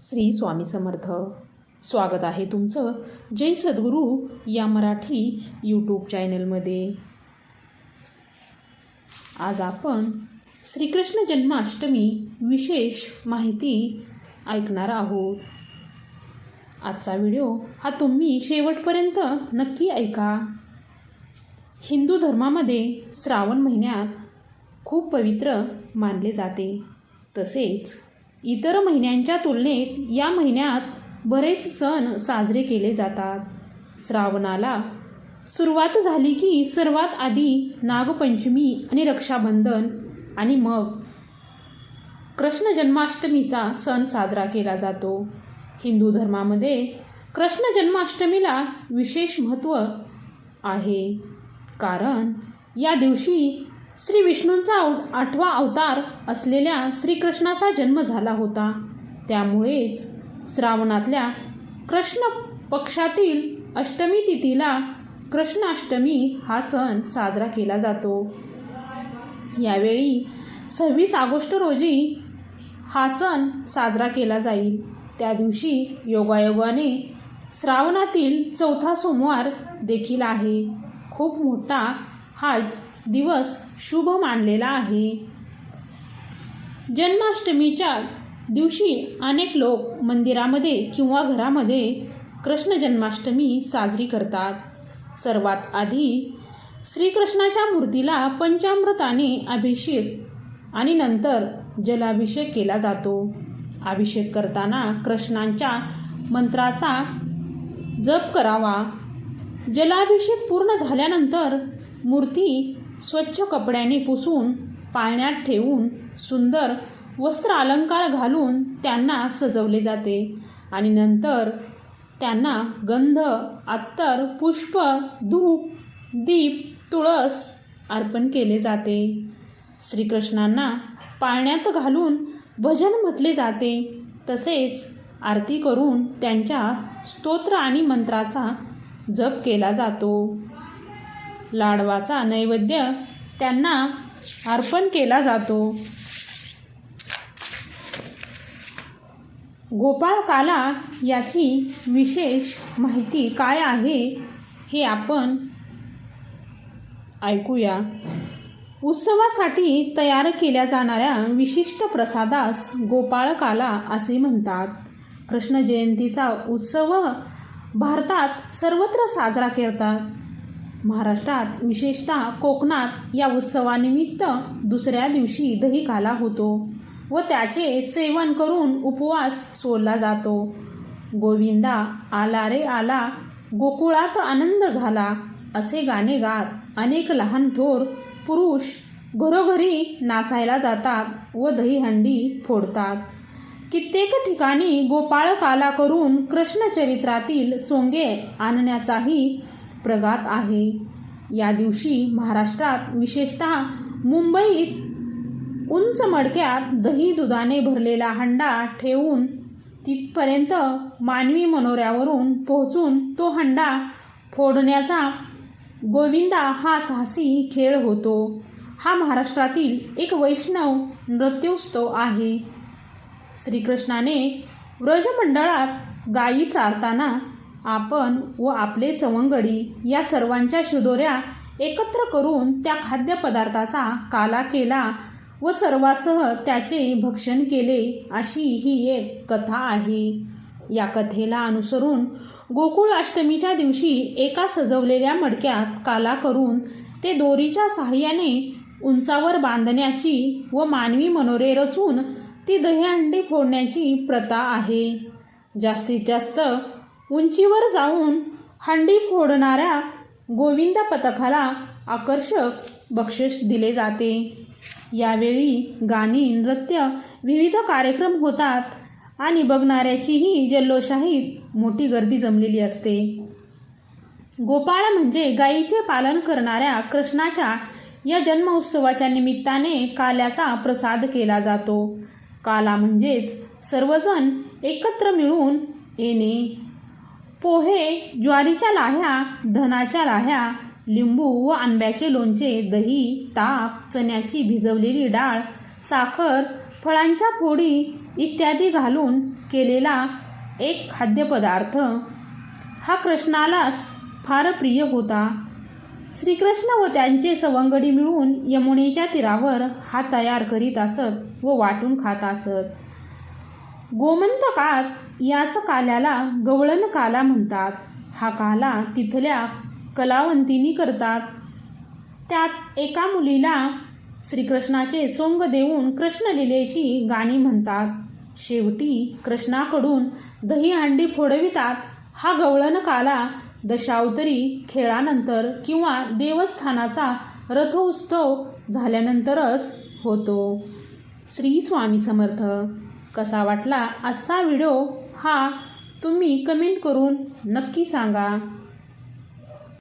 श्री स्वामी समर्थ. स्वागत आहे तुमचं जय सद्गुरू या मराठी यूट्यूब चॅनलमध्ये आज आपण श्रीकृष्ण जन्माष्टमी विशेष माहिती ऐकणार आहोत. आजचा व्हिडिओ हा तुम्ही शेवटपर्यंत नक्की ऐका. हिंदू धर्मामध्ये श्रावण महिन्यात खूप पवित्र मानले जाते. तसेच इतर महिन्यांच्या तुलनेत या महिन्यात बरेच सण साजरे केले जातात. श्रावणाला सुरुवात झाली की सर्वात आधी नागपंचमी आणि रक्षाबंधन आणि मग कृष्ण जन्माष्टमीचा सण साजरा केला जातो. हिंदू धर्मामध्ये कृष्ण जन्माष्टमीला विशेष महत्त्व आहे. कारण या दिवशी श्री विष्णूंचा आव- आठवा अवतार असलेल्या श्रीकृष्णाचा जन्म झाला होता. त्यामुळेच श्रावणातल्या कृष्ण पक्षातील अष्टमी तिथीला कृष्णाष्टमी हा सण साजरा केला जातो. यावेळी सव्वीस ऑगस्ट रोजी हा सण साजरा केला जाईल. त्या दिवशी योगायोगाने श्रावणातील चौथा सोमवार देखील आहे. खूप मोठा हा दिवस शुभ मानलेला आहे. जन्माष्टमीच्या दिवशी अनेक लोक मंदिरामध्ये किंवा घरामध्ये कृष्ण जन्माष्टमी साजरी करतात. सर्वात आधी श्रीकृष्णाच्या मूर्तीला पंचामृताने अभिषेक आणि नंतर जलाभिषेक केला जातो. अभिषेक करताना कृष्णांच्या मंत्राचा जप करावा. जलाभिषेक पूर्ण झाल्यानंतर मूर्ती स्वच्छ कपड्याने पुसून पाळण्यात ठेवून सुंदर वस्त्र अलंकार घालून त्यांना सजवले जाते. आणि नंतर त्यांना गंध अत्तर पुष्प धूप दीप तुळस अर्पण केले जाते. श्रीकृष्णांना पाळण्यात घालून भजन म्हटले जाते. तसेच आरती करून त्यांच्या स्तोत्र आणि मंत्राचा जप केला जातो. लाडवाचा नैवेद्य त्यांना अर्पण केला जातो. गोपाळकाला याची विशेष माहिती काय आहे हे आपण ऐकूया. उत्सवासाठी तयार केल्या जाणाऱ्या विशिष्ट प्रसादास गोपाळकाला असे म्हणतात. कृष्ण जयंतीचा उत्सव भारतात सर्वत्र साजरा करतात. महाराष्ट्रात विशेषतः कोकणात या उत्सवानिमित्त दुसऱ्या दिवशी दहीखाला होतो व त्याचे सेवन करून उपवास सोडला जातो. गोविंदा आला रे आला गोकुळात आनंद झाला असे गाणे गात अनेक लहान थोर पुरुष घरोघरी नाचायला जातात व दहीहंडी फोडतात. कित्येक ठिकाणी गोपाळकाला करून कृष्णचरित्रातील सोंगे आणण्याचाही प्रघात आहे. या दिवशी महाराष्ट्रात विशेषतः मुंबईत उंच मडक्यात दही दुधाने भरलेला हंडा ठेवून तिथपर्यंत मानवी मनोऱ्यावरून पोहोचून तो हंडा फोडण्याचा गोविंदा हा साहसी खेळ होतो. हा महाराष्ट्रातील एक वैष्णव नृत्योत्सव आहे. श्रीकृष्णाने व्रजमंडळात गायी चारताना आपण व आपले सवंगडी या सर्वांच्या शिदोऱ्या एकत्र करून त्या खाद्यपदार्थाचा काला केला व सर्वासह त्याचे भक्षण केले अशी ही एक कथा आहे. या कथेला अनुसरून गोकुळ अष्टमीच्या दिवशी एका सजवलेल्या मडक्यात काला करून ते दोरीच्या सहाय्याने उंचावर बांधण्याची व मानवी मनोरे रचून ती दहीहंडी फोडण्याची प्रथा आहे. जास्तीत जास्त उंचीवर जाऊन हंडी फोडणाऱ्या गोविंद पथकाला आकर्षक बक्षीस दिले जाते. यावेळी गाणी नृत्य विविध कार्यक्रम होतात आणि बघणाऱ्याचीही जल्लोषाहीत मोठी गर्दी जमलेली असते. गोपाळ म्हणजे गायीचे पालन करणाऱ्या कृष्णाच्या या जन्मोत्सवाच्या निमित्ताने काल्याचा प्रसाद केला जातो. काला म्हणजेच सर्वजण एकत्र मिळून येणे. पोहे ज्वारीच्या लाह्या धनाच्या लाह्या लिंबू व आंब्याचे लोणचे दही ताक चण्याची भिजवलेली डाळ साखर फळांच्या फोडी इत्यादी घालून केलेला एक खाद्यपदार्थ. हा कृष्णालाच फार प्रिय होता. श्रीकृष्ण व त्यांचे सवंगडी मिळून यमुनेच्या तीरावर हा तयार करीत असत व वाटून खात असत. गोमंतकात याच काल्याला गवळण काला म्हणतात. हा काला तिथल्या कलावंतीनी करतात. त्यात एका मुलीला श्रीकृष्णाचे सोंग देऊन कृष्णलीलेची गाणी म्हणतात. शेवटी कृष्णाकडून दही अंडी फोडवितात. हा गवळण काला दशावतरी खेळानंतर किंवा देवस्थानाचा रथोत्सव झाल्यानंतरच होतो. श्री स्वामी समर्थ. कसा वाटला आजचा व्हिडिओ? हा तुम्ही कमेंट करून नक्की सांगा.